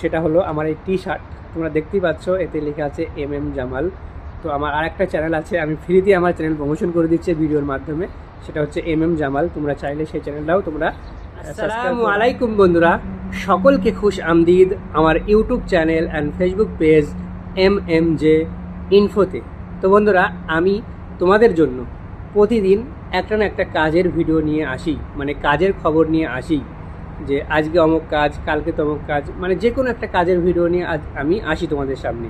সেটা হলো আমার এই টি শার্ট তোমরা দেখতেই পাচ্ছ, এতে লেখা আছে এম এম জামাল। তো আমার আর একটা চ্যানেল আছে, আমি ফ্রিতে আমার চ্যানেল প্রমোশন করে দিচ্ছি ভিডিওর মাধ্যমে। সেটা হচ্ছে এম এম জামাল, তোমরা চাইলে সেই চ্যানেলটাও তোমরা আসসালামু আলাইকুম বন্ধুরা, সকলকে খুশ আমদিদ। আমার YouTube channel and Facebook page M M J ইনফোতে তো বন্ধুরা, আমি তোমাদের জন্য প্রতিদিন একটা না একটা কাজের ভিডিও নিয়ে আসি মানে কাজের খবর নিয়ে আসি। যে আজকে অমুক কাজ, কালকে তমুক কাজ মানে যে কোনো একটা কাজের ভিডিও নিয়ে আজ আমি আসি তোমাদের সামনে।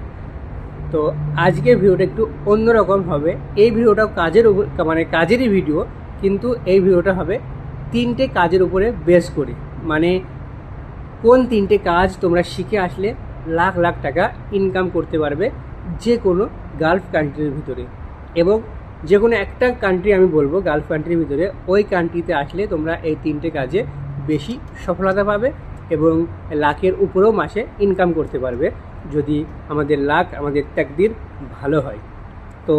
তো আজকের ভিডিওটা একটু অন্যরকম হবে। এই ভিডিওটাও কাজের মানে কাজেরই ভিডিও কিন্তু এই ভিডিওটা হবে তিনটে কাজের উপরে বেস করে। মানে কোন তিনটে কাজ তোমরা শিখে আসলে লাখ লাখ টাকা ইনকাম করতে পারবে যে কোনো গালফ কান্ট্রির ভিতরে। এবং যে কোনো একটা কান্ট্রি আমি বলব গালফ কান্ট্রির ভিতরে, ওই কান্ট্রিতে আসলে তোমরা এই তিনটে কাজে বেশি সফলতা পাবে এবং লাখের উপরেও মাসে ইনকাম করতে পারবে যদি আমাদের লাখ, আমাদের তাকদির ভালো হয়। তো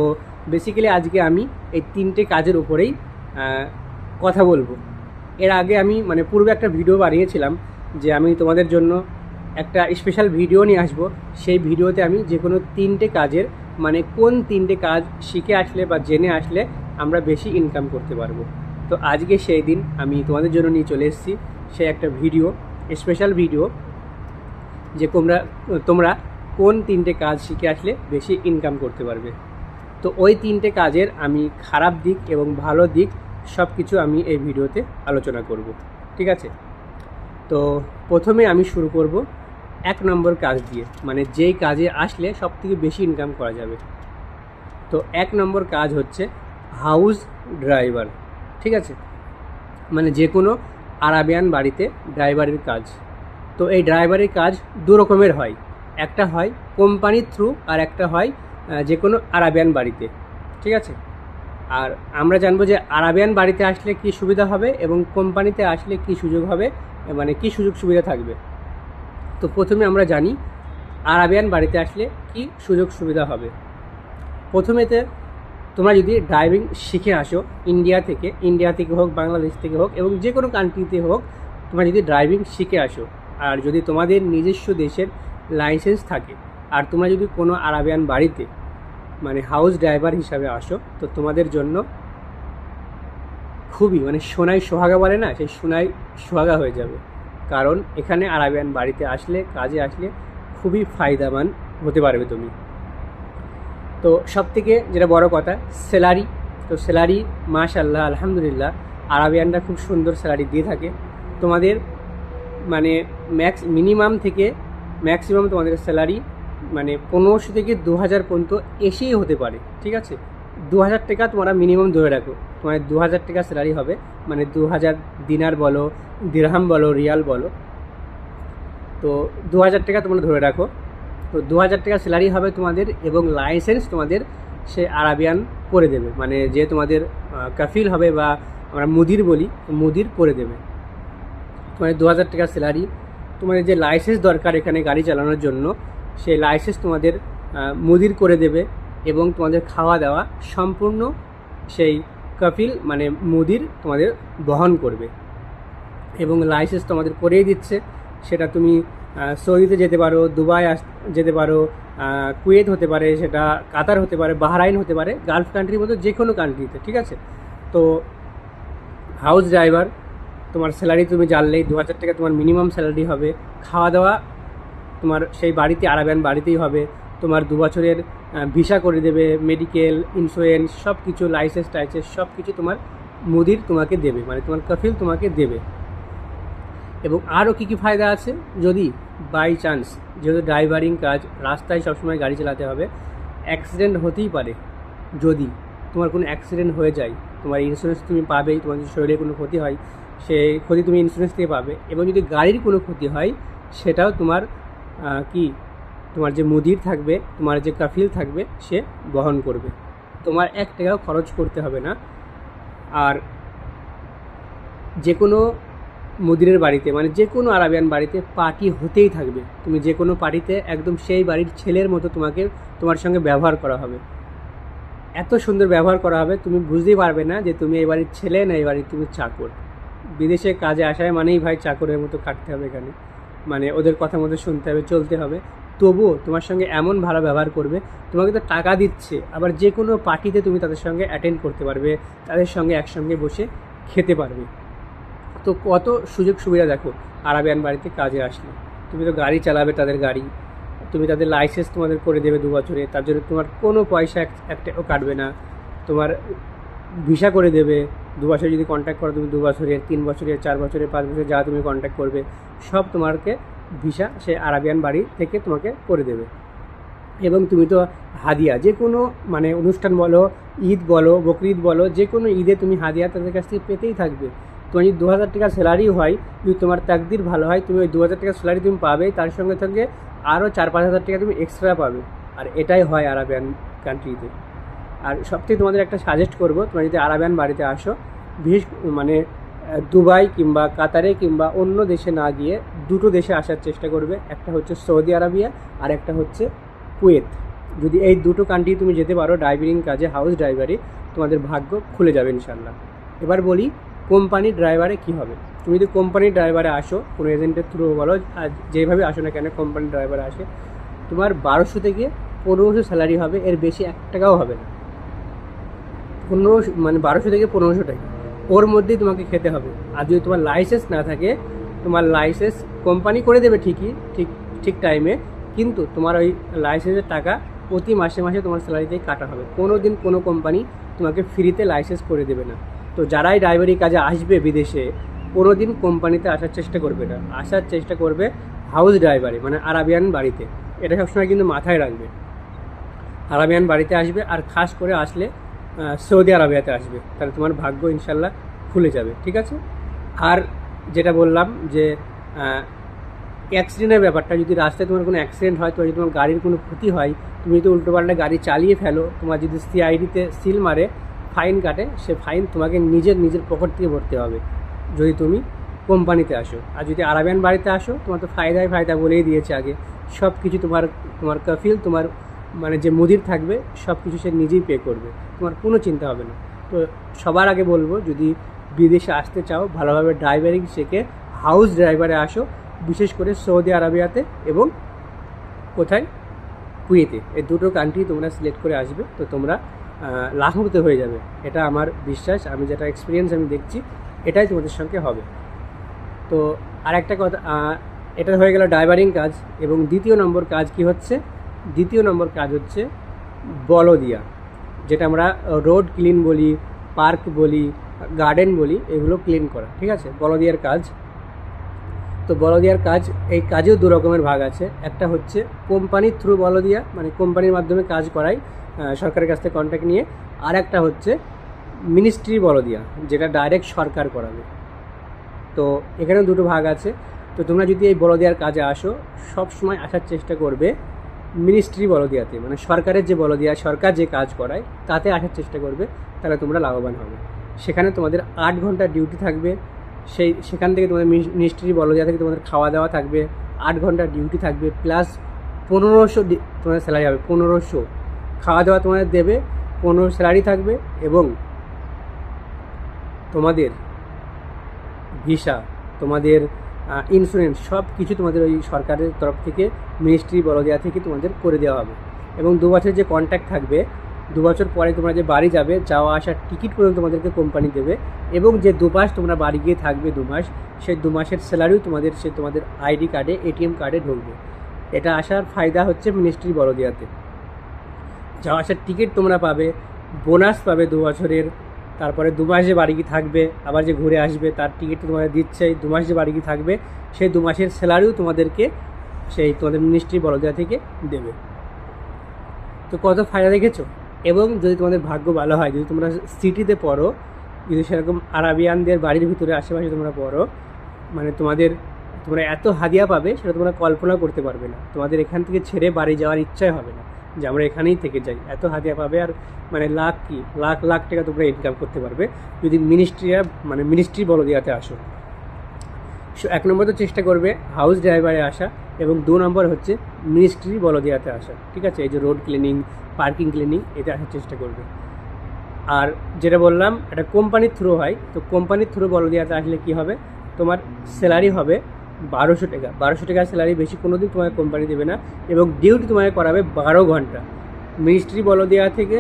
বেসিক্যালি আজকে আমি এই তিনটে কাজের উপরেই কথা বলব। এর আগে আমি মানে পূর্বে একটা ভিডিও বানিয়েছিলাম যে আমি তোমাদের জন্য একটা স্পেশাল ভিডিও নিয়ে আসব। সেই ভিডিওতে আমি যে কোনো তিনটে কাজের মানে কোন তিনটে কাজ শিখে আসলে বা জেনে আসলে আমরা বেশি ইনকাম করতে পারব। তো আজকে সেই দিন আমি তোমাদের জন্য নিয়ে চলে এসেছি। সে একটা ভিডিও স্পেশাল ভিডিও, যে তোমরা তোমরা কোন তিনটে কাজ শিখে আসলে বেশি ইনকাম করতে পারবে। তো ওই তিনটে কাজের আমি খারাপ দিক এবং ভালো দিক সব কিছু আমি এই ভিডিওতে আলোচনা করব, ঠিক আছে? তো প্রথমে আমি শুরু করব এক নম্বর কাজ দিয়ে মানে যেই কাজে আসলে সব থেকে বেশি ইনকাম করা যাবে। তো এক নম্বর কাজ হচ্ছে হাউস ড্রাইভার ঠিক আছে? মানে যে কোনো আরাবিয়ান বাড়িতে ড্রাইভারের কাজ। তো এই ড্রাইভারের কাজ দু রকমের হয়। একটা হয় কোম্পানির থ্রু আর একটা হয় যে কোনো আরাবিয়ান বাড়িতে। ঠিক আছে? আর আমরা জানব যে আরাবিয়ান বাড়িতে আসলে কি সুবিধা হবে এবং কোম্পানিতে আসলে কি সুযোগ হবে মানে কি সুযোগ সুবিধা থাকবে। তো প্রথমে আমরা জানি আরাবিয়ান বাড়িতে আসলে কি সুযোগ সুবিধা হবে। প্রথমেতে তোমরা যদি ড্রাইভিং শিখে আসো ইন্ডিয়া থেকে ইন্ডিয়া থেকে হোক বাংলাদেশ থেকে হোক এবং যে কোনো কান্ট্রিতে হোক, তোমরা যদি ড্রাইভিং শিখে আসো, আর যদি তোমাদের নিজস্ব দেশের লাইসেন্স থাকে, আর তোমরা যদি কোনো আরাবিয়ান বাড়িতে মানে হাউস ড্রাইভার হিসাবে আসো, তো তোমাদের জন্য খুবই মানে সোনাই সোহাগা বলে না, সেই সোনাই সোহাগা হয়ে যাবে। কারণ এখানে আরাবিয়ান বাড়িতে আসলে, কাজে আসলে খুবই ফায়দামান হতে পারবে তুমি। তো সব থেকে যেটা বড় কথা, স্যালারি। তো স্যালারি মাশাল্লাহ আলহামদুলিল্লাহ, আরাবিয়ানরা খুব সুন্দর স্যালারি দিয়ে থাকে। তোমাদের মানে ম্যাক্স, মিনিমাম থেকে ম্যাক্সিমাম তোমাদের স্যালারি মানে পনেরোশো থেকে দু হাজার পর্যন্ত এসেই হতে পারে, ঠিক আছে? দু হাজার টাকা তোমরা মিনিমাম ধরে রাখো। তোমার দু হাজার টাকা স্যালারি হবে মানে দু হাজার দিনার বলো, দিরহাম বলো, রিয়াল বলো। তো দু হাজার টাকা তোমরা ধরে রাখো। তো দু হাজার টাকা স্যালারি হবে তোমাদের এবং লাইসেন্স তোমাদের সে আরাবিয়ান করে দেবে। মানে যে তোমাদের কাফিল হবে বা আমরা মুদির বলি মুদির করে দেবে। তোমাদের দু হাজার টাকা স্যালারি তোমাদের যে লাইসেন্স দরকার এখানে গাড়ি চালানোর জন্য সেই লাইসেন্স তোমাদের মুদির করে দেবে এবং তোমাদের খাওয়া দাওয়া সম্পূর্ণ সেই কপিল মানে মুদির তোমাদের বহন করবে। এবং লাইসেন্স তোমাদের করেই দিচ্ছে। সেটা তুমি সৌদিতে যেতে পারো, দুবাই আস, যেতে পারো কুয়েত হতে পারে, সেটা কাতার হতে পারে, বাহরাইন হতে পারে, গালফ কান্ট্রির মতো যে কোনো কান্ট্রিতে ঠিক আছে? তো হাউস ড্রাইভার তোমার স্যালারি তুমি জানলেই, দু হাজার টাকা তোমার মিনিমাম স্যালারি হবে, খাওয়া দাওয়া তোমার সেই বাড়িতে আরাবেন বাড়িতেই হবে, তোমার দু বছরের ভিসা করে দেবে মেডিকেল ইন্স্যুরেন্স সব কিছু লাইসেন্স টাইসেন্স সব কিছু তোমার মুদির তোমাকে দেবে মানে তোমার কফিল তোমাকে দেবে। এবং আরও কী কী ফায়দা আছে? যদি বাই চান্স, যেহেতু ড্রাইভারিং কাজ, রাস্তায় সবসময় গাড়ি চালাতে হবে। অ্যাক্সিডেন্ট হতেই পারে। যদি তোমার কোনো অ্যাক্সিডেন্ট হয়ে যায়, তোমার ইন্স্যুরেন্স তুমি পাবেই তোমার যদি শরীরে কোনো ক্ষতি হয় সেই ক্ষতি তুমি ইন্স্যুরেন্স থেকে পাবে এবং যদি গাড়ির কোনো ক্ষতি হয়, সেটাও তোমার কি, তোমার যে মুদির থাকবে, তোমার যে কাফিল থাকবে, সে বহন করবে। তোমার এক টাকাও খরচ করতে হবে না। আর যে কোনো মুদিরের বাড়িতে মানে যে কোনো আরাবিয়ান বাড়িতে পার্টি হতেই থাকবে। তুমি যে কোনো পার্টিতে একদম সেই বাড়ির ছেলের মতো তোমাকে তোমার সঙ্গে ব্যবহার করা হবে। এত সুন্দর ব্যবহার করা হবে, তুমি বুঝতেই পারবে না যে তুমি এই বাড়ির ছেলে না এই বাড়ির তুমি চাকর। বিদেশে কাজে আসায় মানেই ভাই চাকরের মতো খাটতে হবে এখানে। মানে ওদের কথা মতো শুনতে হবে, চলতে হবে। তবুও তোমার সঙ্গে এমন ভালো ব্যবহার করবে, তোমাকে তো টাকা দিচ্ছে, আবার যে কোনো পার্টিতে তুমি তাদের সঙ্গে অ্যাটেন্ড করতে পারবে, তাদের সঙ্গে একসঙ্গে বসে খেতে পারবে। তো কত সুযোগ সুবিধা দেখো, আরাবিয়ান বাড়িতে কাজে আসলে। তুমি তো গাড়ি চালাবে তাদের গাড়ি, তুমি তাদের লাইসেন্স তোমাদের করে দেবে দু বছরে, তার জন্য তোমার কোনো পয়সা এক- একটাও কাটবে না। তোমার ভিসা করে দেবে, দু বছর যদি কন্ট্যাক্ট করো তুমি দু বছরের তিন বছরের চার বছরের পাঁচ বছরের যা তুমি কন্ট্যাক্ট করবে, সব তোমাকে ভিসা সে আরাবিয়ান বাড়ি থেকে তোমাকে করে দেবে। এবং তুমি তো হাদিয়া যে কোনো মানে অনুষ্ঠান বলো, ঈদ বলো, বকরিদ বলো যে কোনো ঈদে তুমি হাদিয়া তাদের কাছ থেকে পেতেই থাকবে। তোমার যদি দু হাজার টাকা স্যালারি হয়, যদি তোমার তাকদির ভালো হয়, তুমি ওই দু হাজার টাকা স্যালারি তুমি পাবে, তার সঙ্গে সঙ্গে আরও চার পাঁচ হাজার টাকা তুমি এক্সট্রা পাবে। আর এটাই হয় আরাবিয়ান কান্ট্রিতে আর সবথেকে তোমাদের একটা সাজেস্ট করব, তোমরা যদি আরাবিয়ান বাড়িতে আসো, বিশেষ মানে দুবাই কিংবা কাতারে কিংবা অন্য দেশে না গিয়ে দুটো দেশে আসার চেষ্টা করবে। একটা হচ্ছে সৌদি আরাবিয়া আর একটা হচ্ছে কুয়েত। যদি এই দুটো কান্ট্রি তুমি যেতে পারো ড্রাইভিং কাজে হাউস ড্রাইভারে তোমাদের ভাগ্য খুলে যাবে ইনশাল্লাহ এবার বলি কোম্পানি ড্রাইভারে কি হবে? তুমি যদি কোম্পানি ড্রাইভারে আসো, কোনো এজেন্টের থ্রু বলো, আর যেভাবে আসো না কেন কোম্পানি ড্রাইভারে আসে, তোমার বারোশো থেকে পনেরোশো স্যালারি হবে, এর বেশি এক টাকাও হবে না। পনেরোশো মানে বারোশো থেকে পনেরোশো টাকা। ওর মধ্যেই তোমাকে খেতে হবে। আর যদি তোমার লাইসেন্স না থাকে, তোমার লাইসেন্স কোম্পানি করে দেবে ঠিকই, ঠিক ঠিক টাইমে কিন্তু তোমার ওই লাইসেন্সের টাকা প্রতি মাসে মাসে তোমার স্যালারিতেই কাটা হবে। কোনো দিন কোনো কোম্পানি তোমাকে ফ্রিতে লাইসেন্স করে দেবে না। তো যারাই ড্রাইভারি কাজে আসবে বিদেশে কোনো দিন কোম্পানিতে আসার চেষ্টা করবে না। আসার চেষ্টা করবে হাউস ড্রাইভারে মানে আরাবিয়ান বাড়িতে। এটা সবসময় কিন্তু মাথায় রাখবে। আরাবিয়ান বাড়িতে আসবে আর খাস করে আসলে সৌদি আরবিয়াতে আসবে। তাহলে তোমার ভাগ্য ইনশাল্লাহ খুলে যাবে, ঠিক আছে? আর যেটা বললাম যে অ্যাক্সিডেন্টের ব্যাপারটা, যদি রাস্তায় তোমার কোনো অ্যাক্সিডেন্ট হয় তো যদি তোমার গাড়ির কোনো ক্ষতি হয়, তুমি যদি উল্টোপাল্টা গাড়ি চালিয়ে ফেলো, তোমার যদি সিআইডিতে সিল মারে ফাইন কাটে, সে ফাইন তোমাকে নিজের নিজের পকেট থেকে ভরতে হবে। যদি তুমি কোম্পানিতে আসো, আর যদি আরাবিয়ান বাড়িতে আসো, তোমার তো ফায়দায় ফায়দা বলেই দিয়েছে আগে। সব কিছু তোমার তোমার কফিল, তোমার মানে যে মুদির থাকবে সব কিছু সে নিজেই পে করবে। তোমার কোনো চিন্তা হবে না। তো সবার আগে বলব, যদি বিদেশে আসতে চাও, ভালোভাবে ড্রাইভারিং শেখে হাউস ড্রাইভারে আসো, বিশেষ করে সৌদি আরবিয়াতে এবং কোথায়? কুয়েতে। এই দুটো কান্ট্রি তোমরা সিলেক্ট করে আসবে, তো তোমরা লাখপতি হয়ে যাবে। এটা আমার বিশ্বাস, আমি যেটা এক্সপিরিয়েন্স আমি দেখছি, এটাই তোমাদের সঙ্গে হবে। তো আরেকটা কথা এটা হয়ে গেল ড্রাইভারিং কাজ এবং দ্বিতীয় নম্বর কাজ কি হচ্ছে? দ্বিতীয় নম্বর কাজ হচ্ছে বল বলদিয়া, যেটা আমরা রোড ক্লিন বলি পার্ক বলি গার্ডেন বলি, এগুলো ক্লিন করা, ঠিক আছে? বল বলদিয়ার কাজ। তো বল বলদিয়ার কাজ, এই কাজেও দু রকমের ভাগ আছে। একটা হচ্ছে কোম্পানির থ্রু বল বলদিয়া মানে কোম্পানির মাধ্যমে কাজ করাই। সরকারের কাছ থেকে কন্ট্যাক্ট নিয়ে আর একটা হচ্ছে মিনিস্ট্রি বলদিয়া যেটা ডাইরেক্ট সরকার করাবে। তো এখানে দুটো ভাগ আছে। তো তোমরা যদি এই বলদিয়ার কাজে আসো, সব সময় আসার চেষ্টা করবে মিনিস্ট্রি বলদিয়াতে। মানে সরকারের যে বলদিয়া, সরকার যে কাজ করায়, তাতে আসার চেষ্টা করবে, তাহলে তোমরা লাভবান হবে। সেখানে তোমাদের আট ঘণ্টা ডিউটি থাকবে। সেই, সেখান থেকে তোমাদের মিনিস্ট্রি বলদিয়া থেকে তোমাদের খাওয়া দাওয়া থাকবে। আট ঘণ্টা ডিউটি থাকবে প্লাস পনেরোশো তোমাদের স্যালারি হবে পনেরোশো। খাওয়া দাওয়া তোমাদের দেবে, পনেরো স্যালারি থাকবে এবং তোমাদের ভিসা তোমাদের ইন্স্যুরেন্স সব কিছু তোমাদের ওই সরকারের তরফ থেকে মিনিস্ট্রি বলদিয়া থেকে তোমাদের করে দেওয়া হবে। এবং দু বছরের যে কন্ট্যাক্ট থাকবে, দু বছর পরে তোমরা যে বাড়ি যাবে, যাওয়া আসার টিকিট পর্যন্ত তোমাদেরকে কোম্পানি দেবে এবং যে দু মাস তোমরা বাড়ি গিয়ে থাকবে দু মাস সেই দু মাসের স্যালারিও তোমাদের, সে তোমাদের আইডি কার্ডে এটিএম কার্ডে ঢুকবে। এটা আসার ফায়দা হচ্ছে মিনিস্ট্রি বলদিয়াতে। যাওয়া আসার টিকিট তোমরা পাবে বোনাস পাবে দু বছরের, তারপরে দু মাস যে বাড়ি গিয়ে থাকবে, আবার যে ঘুরে আসবে, তার টিকিট তোমাদের দিচ্ছে, দু মাস যে বাড়ি গিয়ে থাকবে সেই দু মাসের স্যালারিও তোমাদেরকে সেই তোমাদের মিনিস্ট্রি বড়দিয়া থেকে দেবে। তো কত ফায়দা দেখেছ? এবং যদি তোমাদের ভাগ্য ভালো হয়, যদি তোমরা সিটিতে পড়ো, যদি সেরকম আরাবিয়ানদের বাড়ির ভিতরে আশেপাশে তোমরা পড়ো মানে তোমাদের, তোমরা এত হাদিয়া পাবে, সেটা তোমরা কল্পনা করতে পারবে না। তোমাদের এখান থেকে ছেড়ে বাড়ি যাওয়ার ইচ্ছাই হবে না। যে আমরা এখানেই থেকে যাই। এত হাদিয়া পাবে আর মানে লাখ কি? লাখ লাখ টাকা তোমরা ইনকাম করতে পারবে। যদি মিনিস্ট্রি মানে মিনিস্ট্রি বলদিয়াতে আসো। সো এক নম্বর তো চেষ্টা করবে হাউস ড্রাইভারে আসা এবং দু নম্বর হচ্ছে মিনিস্ট্রি বলদিয়াতে আসা। ঠিক আছে? এই যে রোড ক্লিনিং পার্কিং ক্লিনিং এটা আসার চেষ্টা করবে। আর যেটা বললাম এটা কোম্পানির থ্রু হয়। তো কোম্পানির থ্রু বলদিয়াতে আসলে কি হবে? তোমার স্যালারি হবে বারোশো টাকা। বারোশো টাকা স্যালারি বেশি কোনো দিন তোমাকে কোম্পানি দেবে না এবং ডিউটি তোমাকে করাবে বারো ঘণ্টা। মিনিস্ট্রি বলো দেওয়া থেকে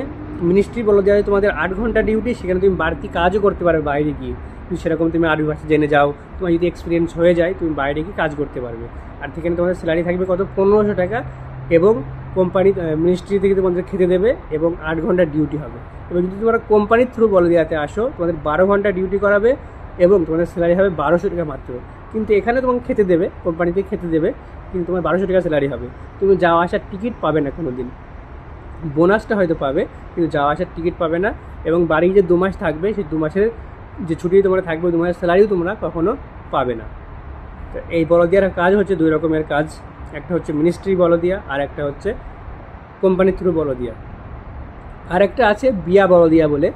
মিনিস্ট্রি বলো দেওয়া তোমাদের আট ঘণ্টা ডিউটি সেখানে তুমি বাড়তি কাজও করতে পারবে বাইরে গিয়ে। তুমি সেরকম তুমি আরবি ভাষা জেনে যাও, তোমার যদি এক্সপিরিয়েন্স হয়ে যায়, তুমি বাইরে গিয়ে কাজ করতে পারবে। আর সেখানে তোমাদের স্যালারি থাকবে কত? পনেরোশো টাকা এবং কোম্পানি মিনিস্ট্রি থেকে তোমাদের খেতে দেবে এবং আট ঘণ্টা ডিউটি হবে। এবং যদি তোমরা কোম্পানির থ্রু বলে দেওয়াতে আসো, তোমাদের বারো ঘণ্টা ডিউটি করাবে এবং তোমাদের স্যালারি হবে বারোশো টাকা মাত্র। কিন্তু এখানে তোমাকে খেতে দেবে, কোম্পানিতে খেতে দেবে, কিন্তু তোমার বারোশো টাকা স্যালারি হবে। তুমি যাওয়া আসার টিকিট পাবে না কোনো দিন বোনাসটা হয়তো পাবে, কিন্তু যাওয়া আসার টিকিট পাবে না এবং বাড়ি যে দু মাস থাকবে, সেই দু মাসের যে ছুটি তোমরা থাকবে দু মাসের স্যালারিও তোমরা কখনো পাবে না। তো এই বলদিয়ার কাজ হচ্ছে দুই রকমের কাজ। একটা হচ্ছে মিনিস্ট্রি বলদিয়া, আর একটা হচ্ছে কোম্পানির থ্রু বলদিয়া। আর একটা আছে বিয়া বলদিয়া বলে।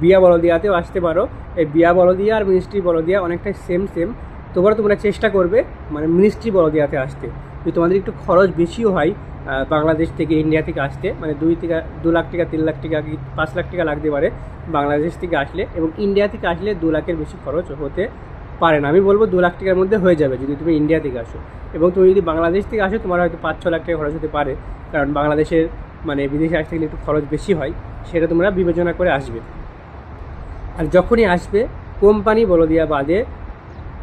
বিয়া বলদিয়াতেও আসতে পারো। এই বিয়া বলদিয়া আর মিনিস্ট্রি বলদিয়া অনেকটাই সেম সেম তোমরা তোমরা চেষ্টা করবে মানে মিনিস্ট্রি বলদিয়াতে আসতে। যদি তোমাদের একটু খরচ বেশিও হয় বাংলাদেশ থেকে ইন্ডিয়া থেকে আসতে মানে দুই থেকে, দু লাখ টাকা, তিন লাখ টাকা কি পাঁচ লাখ টাকা লাগতে পারে বাংলাদেশ থেকে আসলে এবং ইন্ডিয়া থেকে আসলে দু লাখের বেশি খরচ হতে পারে না। আমি বলব দু লাখ টাকার মধ্যে হয়ে যাবে যদি তুমি ইন্ডিয়া থেকে আসো। এবং তুমি যদি বাংলাদেশ থেকে আসো, তোমার হয়তো পাঁচ, ছ লাখ টাকা খরচ হতে পারে। কারণ বাংলাদেশের মানে বিদেশে আসতে গেলে একটু খরচ বেশি হয়, সেটা তোমরা বিবেচনা করে আসবে। আর যখনই আসবে, কোম্পানি বলদিয়া বাদে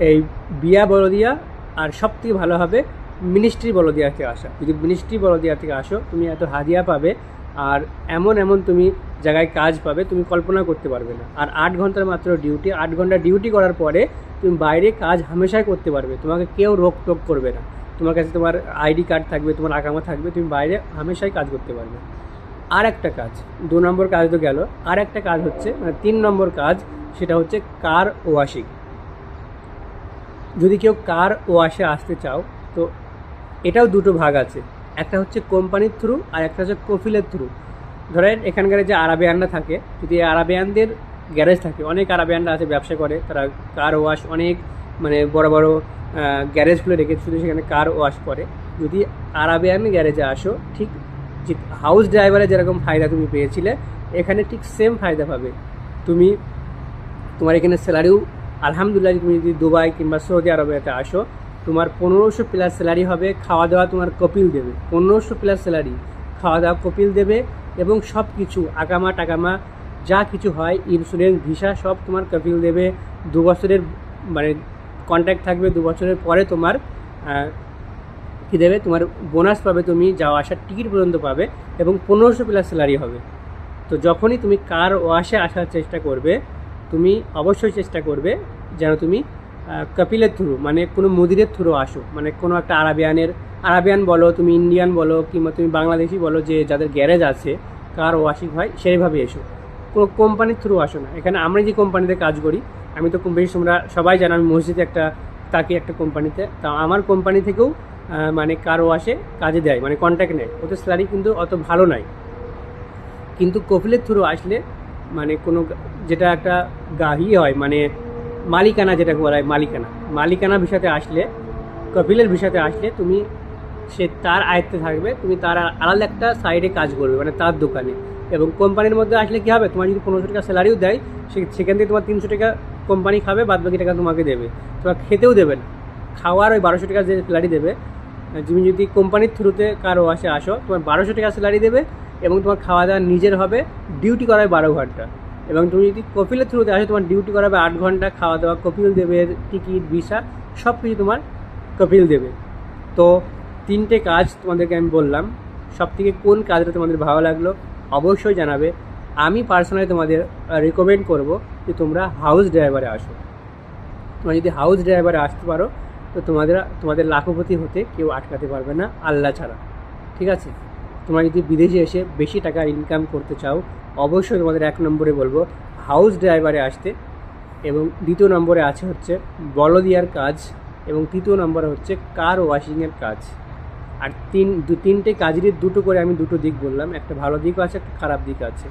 এই বিয়া বলদিয়া আর সব থেকে ভালো হবে মিনিস্ট্রি বলদিয়া থেকে আসা। যদি মিনিস্ট্রি বলদিয়া থেকে আসো, তুমি এত হাদিয়া পাবে আর এমন এমন তুমি জায়গায় কাজ পাবে, তুমি কল্পনা করতে পারবে না। আর আট ঘণ্টার মাত্র ডিউটি আট ঘণ্টা ডিউটি করার পরে তুমি বাইরে কাজ হামেশাই করতে পারবে। তোমাকে কেউ রোক টোক করবে না। তোমার কাছে তোমার আইডি কার্ড থাকবে, তোমার আকামা থাকবে, তুমি বাইরে হামেশাই কাজ করতে পারবে। আর একটা কাজ, দু নম্বর কাজ তো গেল। আর একটা কাজ হচ্ছে মানে তিন নম্বর কাজ, সেটা হচ্ছে কার ওয়াশিং যদি কেউ কার ওয়াশে আসতে চাও, তো এটাও দুটো ভাগ আছে। একটা হচ্ছে কোম্পানির থ্রু আর একটা হচ্ছে কফিলের থ্রু ধরেন এখানকার যে আরাবিয়ানরা থাকে, যদি আরাবিয়ানদের গ্যারেজ থাকে, অনেক আরাবিয়ানরা আছে, ব্যবসা করে, তারা কার ওয়াশ অনেক মানে বড় বড় গ্যারেজ খুলে রেখে শুধু সেখানে কার ওয়াশ করে। যদি আরাবিয়ান গ্যারেজে আসো, ঠিক হাউস ড্রাইভারে যেরকম ফায়দা তুমি পেয়েছিলে, এখানে ঠিক সেম ফায়দা পাবে। তুমি তোমার এখানে স্যালারিও আলহামদুলিল্লাহ, তুমি যদি দুবাই কিংবা সৌদি আরবেতে আসো, তোমার পনেরোশো প্লাস স্যালারি হবে খাওয়া দাওয়া তোমার কপিল দেবে। পনেরোশো প্লাস স্যালারি খাওয়া দাওয়া কপিল দেবে এবং সব কিছু আকামা টাকামা যা কিছু হয় ইন্স্যুরেন্স ভিসা সব তোমার কপিল দেবে। দু বছরের মানে কন্ট্যাক্ট থাকবে, দু বছরের পরে তোমার কী দেবে, তোমার বোনাস পাবে তুমি, যাওয়া আসার টিকিট পর্যন্ত পাবে এবং পনেরোশো প্লাস স্যালারি হবে। তো যখনই তুমি কার ওয়াশে আসার চেষ্টা করবে তুমি অবশ্যই চেষ্টা করবে যেন তুমি কপিলের থ্রু মানে কোনো মুদিরের থ্রু আসো। মানে কোনো একটা আরাবিয়ানের, আরাবিয়ান বলো, তুমি ইন্ডিয়ান বলো, কিংবা তুমি বাংলাদেশি বলো, যে যাদের গ্যারেজ আছে, কার ওয়াশিং হয় সেইভাবে এসো। কোনো কোম্পানির থ্রু আসো না। এখানে আমরা যে কোম্পানিতে কাজ করি, আমি তো বেশি তোমরা সবাই জানো, আমি মসজিদে একটা, তাকে একটা কোম্পানিতে তা আমার কোম্পানি থেকেও মানে কার ওয়াশে কাজে দেয় মানে কন্ট্যাক্ট নেয়। ওদের স্যালারি কিন্তু অত ভালো নয় কিন্তু কপিলের থ্রু আসলে মানে কোনো যেটা একটা গাহি হয় মানে মালিকানা যেটা বলা হয়, মালিকানা। মালিকানা বিষয়তে আসলে, কপিলের বিষয়তে আসলে তুমি সে তার আয়ত্তে থাকবে, তুমি তার আলাদা একটা সাইডে কাজ করবে মানে তার দোকানে। এবং কোম্পানির মধ্যে আসলে কী হবে, তোমার যদি পনেরোশো টাকা স্যালারিও দেয়, সে- সেখান থেকে তোমার তিনশো টাকা কোম্পানি খাবে বাদ বাকি টাকা তোমাকে দেবে। তোমার খেতেও দেবে না। খাওয়ার ওই বারোশো টাকা যে স্যালারি দেবে, তুমি যদি কোম্পানির থ্রুতে কারও আসে, আসো, তোমার বারোশো টাকা স্যালারি দেবে এবং তোমার খাওয়া দাওয়া নিজের হবে ডিউটি করাবে বারো ঘণ্টা। এবং তুমি যদি কপিলের থ্রুতে আসো, তোমার ডিউটি করাবে আট ঘণ্টা খাওয়া দাওয়া কপিল দেবে টিকিট ভিসা সব কিছু তোমার কপিল দেবে। তো তিনটে কাজ তোমাদেরকে আমি বললাম। সব থেকে কোন কাজটা তোমাদের ভালো লাগল, অবশ্যই জানাবে। আমি পার্সোনালি তোমাদের রেকমেন্ড করব যে তোমরা হাউস ড্রাইভারে আসো। তোমরা যদি হাউস ড্রাইভারে আসতে পারো, তো তোমাদের তোমাদের লাখপতি হতে কেউ আটকাতে পারবে না, আল্লাহ ছাড়া। ঠিক আছে? তোমরা যদি বিদেশে এসে বেশি টাকা ইনকাম করতে চাও, অবশ্যই তোমাদের এক নম্বরে বলব হাউস ড্রাইভারে আসতে। এবং দ্বিতীয় নম্বরে আছে হচ্ছে বলদিয়ার কাজ এবং তৃতীয় নম্বরে হচ্ছে কার ওয়াশিংয়ের কাজ। আর তিন, দু, তিনটে কাজেরই দুটো করে আমি দুটো দিক বললাম, একটা ভালো দিকও আছে, একটা খারাপ দিক আছে।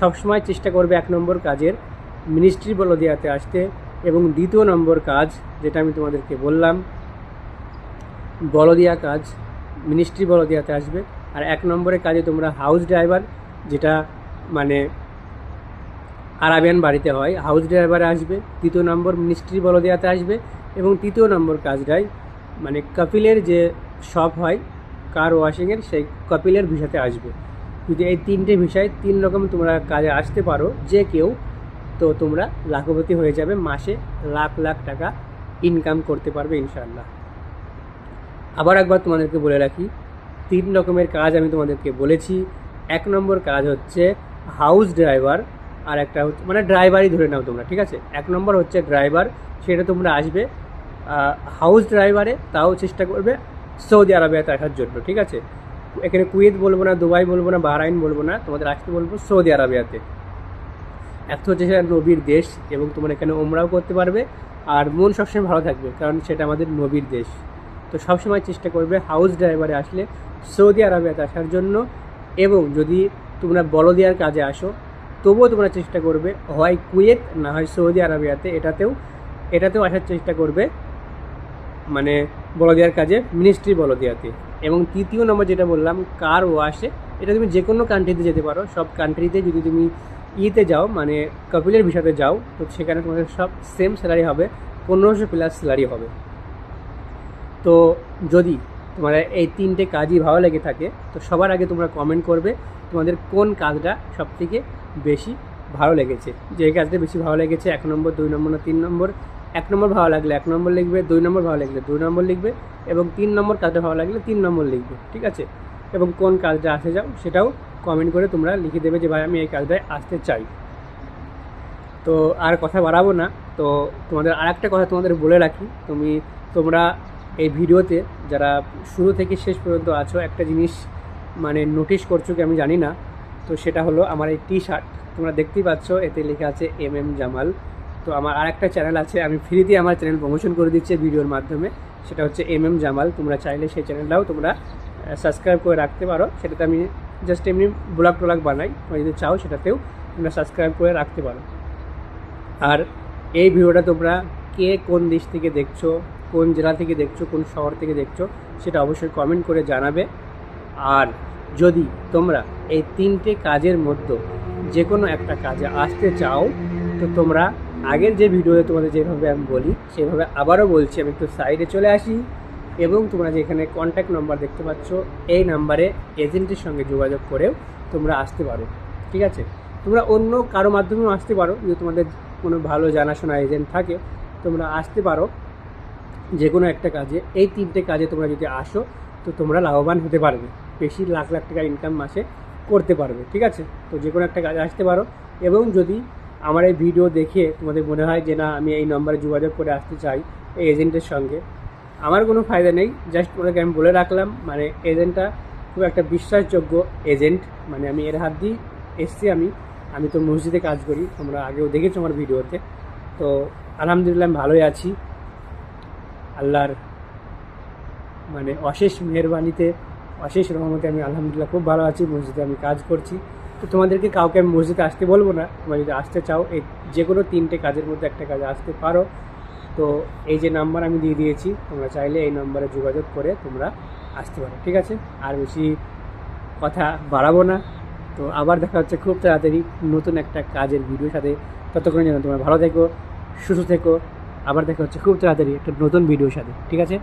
সবসময় চেষ্টা করবে এক নম্বর কাজের মিনিস্ট্রি বলদিয়াতে আসতে। এবং দ্বিতীয় নম্বর কাজ যেটা আমি তোমাদেরকে বললাম, বলদিয়া কাজ মিনিস্ট্রি বলদিয়াতে আসবে। আর এক নম্বরে কাজে তোমরা হাউস ড্রাইভার যেটা মানে আরাবিয়ান বাড়িতে হয় হাউস ড্রাইভারে আসবে, তৃতীয় নম্বর মিনিস্ট্রি বলদিয়াতে আসবে এবং তৃতীয় নম্বর কাজটাই মানে কপিলের যে শপ হয় কার ওয়াশিংয়ের সেই কপিলের ভিসাতে আসবে। যদি এই তিনটে ভিসায় তিন রকম তোমরা কাজে আসতে পারো, যে কেউ, তো তোমরা লাখপতি হয়ে যাবে, মাসে লাখ লাখ টাকা ইনকাম করতে পারবে ইনশাআল্লাহ। আবার একবার তোমাদেরকে বলে রাখি তিন রকমের কাজ আমি তোমাদেরকে বলেছি। এক নম্বর কাজ হচ্ছে হাউস ড্রাইভার আর একটা হচ্ছে মানে ড্রাইভারই ধরে নাও তোমরা, ঠিক আছে? এক নম্বর হচ্ছে ড্রাইভার সেটা তোমরা আসবে হাউস ড্রাইভারে তাও চেষ্টা করবে সৌদি আরবিয়াতে আসার জন্য, ঠিক আছে? এখানে কুয়েত বলব না, দুবাই বলব না, বাহরাইন বলব না, তোমাদের আসতে বলব সৌদি আরবিয়াতে। একটা হচ্ছে সেটা নবীর দেশ এবং তোমরা এখানে ওমরাও করতে পারবে। আর মন সবসময় ভালো থাকবে, কারণ সেটা আমাদের নবীর দেশ। তো সবসময় চেষ্টা করবে হাউস ড্রাইভারে আসলে সৌদি আরবিয়াতে আসার জন্য। এবং যদি তোমরা বলদিয়ার কাজে আসো, তবুও তোমরা চেষ্টা করবে হয় কুয়েত, না হয় সৌদি আরবিয়াতে। এটাতেও এটাতেও আসার চেষ্টা করবে মানে বলদিয়ার কাজে মিনিস্ট্রি বলদিয়াতে। এবং তৃতীয় নম্বর যেটা বললাম কার ওয়াশে এটা তুমি যে কোনো কান্ট্রিতে যেতে পারো। সব কান্ট্রিতে যদি তুমি ইতে যাও মানে কপিলের ভিসাতে যাও, তো সেখানে তোমাদের সব সেম স্যালারি হবে, পনেরোশো প্লাস স্যালারি হবে। তো যদি তোমার এই তিনটে কাজই ভালো লেগে থাকে, তো সবার আগে তোমরা কমেন্ট করবে তোমাদের কোন কাজটা সব থেকে বেশি ভালো লেগেছে। যে কাজটা বেশি ভালো লেগেছে, এক নম্বর, দুই নম্বর না তিন নম্বর? এক নম্বর ভালো লাগলে এক নম্বর লিখবে, দুই নম্বর ভালো লাগলে দুই নম্বর লিখবে এবং তিন নম্বর কাজটা ভালো লাগলে তিন নম্বর লিখবে, ঠিক আছে? এবং কোন কাজটা আসে যাও সেটাও কমেন্ট করে তোমরা লিখে দেবে যে, ভাই, আমি এই কাজটায় আসতে চাই। তো আর কথা বাড়াবো না। তো তোমাদের আর একটা কথা তোমাদের বলে রাখি। তুমি, তোমরা এই ভিডিওতে যারা শুরু থেকে শেষ পর্যন্ত আছো, একটা জিনিস মানে নোটিশ করছ কি আমি জানি না, তো সেটা হলো আমার এই টি শার্ট তোমরা দেখতেই পাচ্ছ, এতে লেখা আছে এম এম জামাল তো আমার আর একটা চ্যানেল আছে, আমি ফ্রিতে আমার চ্যানেল প্রমোশন করে দিচ্ছি ভিডিওর মাধ্যমে। সেটা হচ্ছে এম এম জামাল তোমরা চাইলে সেই চ্যানেলটাও তোমরা সাবস্ক্রাইব করে রাখতে পারো। সেটাতে আমি জাস্ট এমনি ব্লগ টোলাগ বানাই। তোমরা যদি চাও, সেটাতেও তোমরা সাবস্ক্রাইব করে রাখতে পারো। আর এই ভিডিওটা তোমরা কে কোন দেশ থেকে দেখছ কোন জেলা থেকে দেখছ, কোন শহর থেকে দেখছ, সেটা অবশ্যই কমেন্ট করে জানাবে। আর যদি তোমরা এই তিনটে কাজের মধ্যে যে কোনো একটা কাজে আসতে চাও, তো তোমরা আগের যে ভিডিওতে তোমাদের যেভাবে আমি বলি, সেভাবে আবারও বলছি, আমি একটু সাইডে চলে আসি। এবং তোমরা যেখানে কন্ট্যাক্ট নাম্বার দেখতে পাচ্ছ, এই নাম্বারে এজেন্টের সঙ্গে যোগাযোগ করেও তোমরা আসতে পারো। ঠিক আছে? তোমরা অন্য কারও মাধ্যমেও আসতে পারো। যদি তোমাদের কোনো ভালো জানাশোনা এজেন্ট থাকে, তোমরা আসতে পারো। যে কোনো একটা কাজে, এই তিনটে কাজে তোমরা যদি আসো, তো তোমরা লাভবান হতে পারবে। বেশি লাখ লাখ টাকা ইনকাম মাসে করতে পারবে, ঠিক আছে? তো যে কোনো একটা কাজে আসতে পারো। এবং যদি আমার এই ভিডিও দেখে তোমাদের মনে হয় যে, না, আমি এই নম্বরে যোগাযোগ করে আসতে চাই এই এজেন্টের সঙ্গে, আমার কোনো ফায়দা নেই। জাস্ট তোমাদেরকে আমি বলে রাখলাম মানে এজেন্টটা খুব একটা বিশ্বাসযোগ্য এজেন্ট মানে আমি এর হাত দিয়ে এসছি আমি আমি তো মসজিদে কাজ করি, তোমরা আগেও দেখেছ আমার ভিডিওতে তো আলহামদুলিল্লাহ, আমি ভালোই আছি। আল্লাহর মানে অশেষ মেহরবানিতে, অশেষ রহমতে আমি আলহামদুলিল্লাহ খুব ভালো আছি, মসজিদে আমি কাজ করছি। তো তোমাদেরকে কাউকে আমি মসজিদে আসতে বলব না, তোমরা যদি আসতে চাও, এই যে কোনো তিনটে কাজের মধ্যে একটা কাজে আসতে পারো। তো এই যে নাম্বার আমি দিয়ে দিয়েছি, তোমরা চাইলে এই নাম্বারে যোগাযোগ করে তোমরা আসতে পারো, ঠিক আছে? আর বেশি কথা বাড়াবো না। তো আবার দেখা হচ্ছে খুব তাড়াতাড়ি নতুন একটা কাজের ভিডিওর সাথে। ততক্ষণ যেন তোমরা ভালো থেকো, সুস্থ থেকো। আবার দেখা হচ্ছে খুব তাড়াতাড়ি একটা নতুন ভিডিওর সাথে। ঠিক আছে?